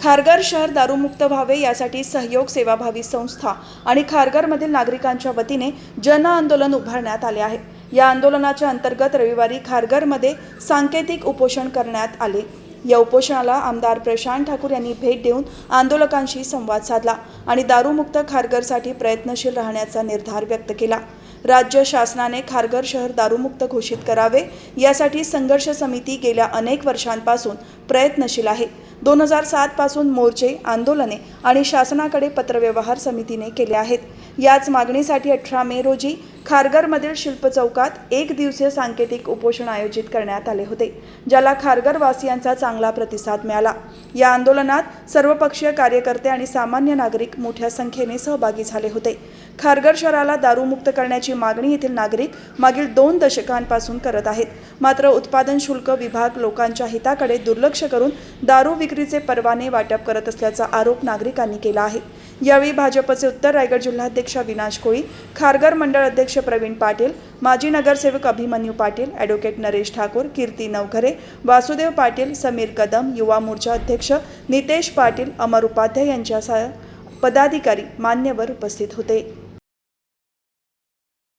खारघर शहर दारूमुक्त व्हावे यासाठी सहयोग सेवाभावी संस्था आणि खारघरमधील नागरिकांच्या वतीने जन आंदोलन उभारण्यात आले आहे. या आंदोलनाच्या अंतर्गत रविवारी खारघरमध्ये सांकेतिक उपोषण करण्यात आले. या उपोषणाला आमदार प्रशांत ठाकूर यांनी भेट देऊन आंदोलकांशी संवाद साधला आणि दारूमुक्त खारघरसाठी प्रयत्नशील राहण्याचा निर्धार व्यक्त केला. राज्य शासनाने खारघर शहर दारूमुक्त घोषित करावे यासाठी संघर्ष समिती गेल्या अनेक वर्षांपासून प्रयत्नशील आहे. दोन हजार सातपासून मोर्चे आंदोलने आणि शासनाकडे पत्रव्यवहार समितीने केले आहेत. याच मागणीसाठी अठरा मे रोजी खारघरमधील शिल्प चौकात एक दिवसीय सांकेतिक उपोषण आयोजित करण्यात आले होते ज्याला खारघरवासियांचा चांगला प्रतिसाद मिळाला. या आंदोलनात सर्वपक्षीय कार्यकर्ते आणि सामान्य नागरिक मोठ्या संख्येने सहभागी झाले होते. खारघर शहराला दारूमुक्त करण्याची मागणी येथील नागरिक मागील दोन दशकांपासून करत आहेत. मात्र उत्पादन शुल्क विभाग लोकांच्या हिताकडे दुर्लक्ष करून दारू विक्रीचे परवाने वाटप करत असल्याचा आरोप नागरिकांनी केला आहे. यावेळी भाजपचे उत्तर रायगड जिल्हाध्यक्ष अविनाश कोळी खारघर मंडळ अध्यक्ष प्रवीण पाटील माजी नगरसेवक अभिमन्यू पाटील ॲडव्होकेट नरेश ठाकूर कीर्ती नवघरे वासुदेव पाटील समीर कदम युवा मोर्चा अध्यक्ष नितेश पाटील अमर उपाध्याय यांच्यासह पदाधिकारी मान्यवर उपस्थित होते.